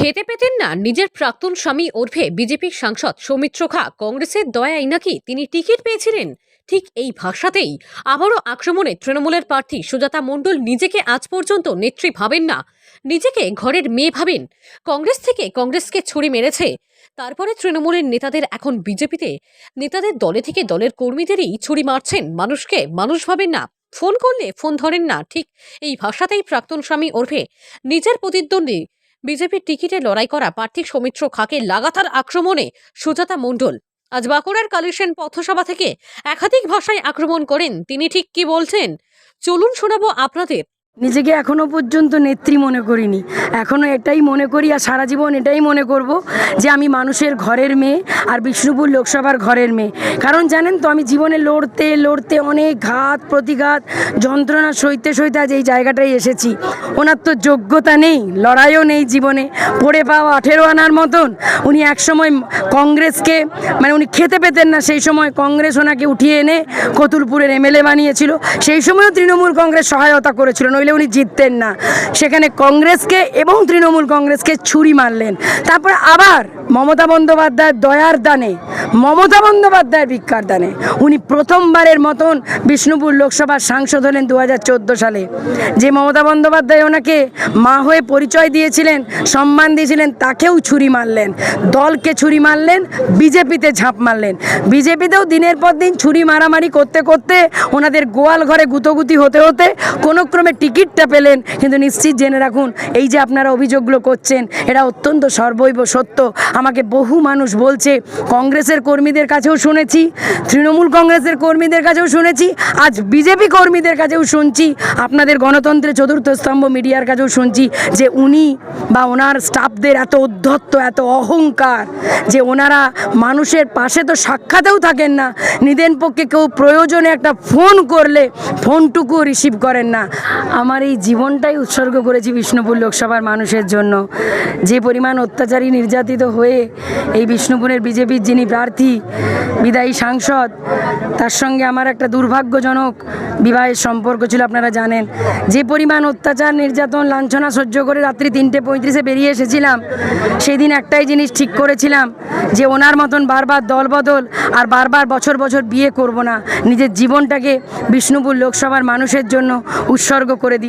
খেতে পেতেন না নিজের প্রাক্তন স্বামী ওরফে বিজেপির সাংসদ সৌমিত্র খা। কংগ্রেসের দয়ায় নাকি তিনি টিকিট পেয়েছিলেন? ঠিক এই ভাষাতেই আবারও আক্রমণে তৃণমূলের প্রার্থী সুজাতা মণ্ডল নিজেকে আজ পর্যন্ত নেত্রী ভাবেন না। নিজেকে ঘরের মেয়ে ভাবেন। কংগ্রেস থেকে কংগ্রেসকে ছুরি মেরেছে। তারপরে তৃণমূলের নেতাদের এখন বিজেপিতে। নেতাদের দলে থেকে দলের কর্মীদেরই ছুরি মারছেন। মানুষকে মানুষ ভাবেন না। ফোন করলে ফোন ধরেন না। ঠিক এই ভাষাতেই প্রাক্তন স্বামী ওরফে নিজের প্রতিদ্বন্দ্বী বিজেপির টিকিটে লড়াই করা প্রার্থী সৌমিত্র খাকে লাগাতার আক্রমণে সুজাতা মণ্ডল। আজ বাঁকুড়ার কালেকশন পথসভা থেকে একাধিক ভাষায় আক্রমণ করেন। তিনি ঠিক কি বলছেন? চলুন শোনাবো আপনাদের নিজেকে এখনও পর্যন্ত নেত্রী মনে করিনি। এখনও এটাই মনে করি আর সারা জীবন এটাই মনে করব যে আমি মানুষের ঘরের মেয়ে আর বিষ্ণুপুর লোকসভার ঘরের মেয়ে। কারণ জানেন তো আমি জীবনে লড়তে লড়তে অনেক ঘাত, প্রতিঘাত, যন্ত্রণা সইতে সইতে আজ এই জায়গাটায় এসেছি। ওনার তো যোগ্যতা নেই, লড়াইও নেই জীবনে। পড়ে পাওয়া আঠেরো আনার মতন। উনি একসময় কংগ্রেসকে মানে উনি খেতে পেতেন না, সেই সময় কংগ্রেস ওনাকে উঠিয়ে এনে কতুলপুরের এমএলএ বানিয়েছিল। সেই সময়ও তৃণমূল কংগ্রেস সহায়তা করেছিল। নইলে উনি জিততেন না। সেখানে কংগ্রেসকে এবং তৃণমূল কংগ্রেসকে ছুরি মারলেন। তারপর আবার মমতা বন্দ্যোপাধ্যায়ের দয়ার দানে, মমতা বন্দ্যোপাধ্যায়ের ভিক্ষার দানে, উনি প্রথমবারের মতন বিষ্ণুপুর লোকসভার সাংসদ হলেন দু হাজার চোদ্দ সালে। যে মমতা বন্দ্যোপাধ্যায় ওনাকে মা হয়ে পরিচয় দিয়েছিলেন, সম্মান দিয়েছিলেন, তাকেও ছুরি মারলেন। দলকে ছুরি মারলেন, বিজেপিতে ঝাঁপ মারলেন। বিজেপিতেও দিনের পর দিন ছুরি মারামারি করতে করতে ওনাদের গোয়াল ঘরে গুতোগুতি হতে হতে কোনো ক্রমে টিকিটটা পেলেন। কিন্তু নিশ্চিত জেনে রাখুন, এই যে আপনারা অভিযোগগুলো করছেন, এটা অত্যন্ত সর্বৈব সত্য। আমাকে বহু মানুষ বলছে, কংগ্রেসের কর্মীদের কাছেও শুনেছি, তৃণমূল কংগ্রেসের কর্মীদের কাছেও শুনেছি, আজ বিজেপি কর্মীদের কাছেও শুনছি, আপনাদের গণতন্ত্রের চতুর্থ স্তম্ভ মিডিয়ার কাছেও শুনছি যে উনি বা ওনার স্টাফদের এত উদ্ধত্ত, এত অহংকার, যে ওনারা মানুষের পাশে তো সাক্ষাতেও থাকেন না, নিদেন পক্ষে কেউ প্রয়োজনে একটা ফোন করলে ফোনটুকু রিসিভ করেন না। আমার এই জীবনটাই উৎসর্গ করেছি বিষ্ণুপুর লোকসভার মানুষের জন্য। যে পরিমাণ অত্যাচারী নির্যাতিত হয়ে এই বিষ্ণুপুরের বিজেপির যিনি প্রার্থী, বিদায়ী সাংসদ, তার সঙ্গে আমার একটা দুর্ভাগ্যজনক বিবাহের সম্পর্ক ছিল, আপনারা জানেন। যে পরিমাণ অত্যাচার, নির্যাতন, লাঞ্ছনা সহ্য করে রাত্রি তিনটে পঁয়ত্রিশে বেরিয়ে এসেছিলাম, সেদিন একটাই জিনিস ঠিক করেছিলাম, যে ওনার মতন বারবার দলবদল আর বারবার বছর বছর বিয়ে করব না। নিজের জীবনটাকে বিষ্ণুপুর লোকসভার মানুষের জন্য উৎসর্গ করে দিয়ে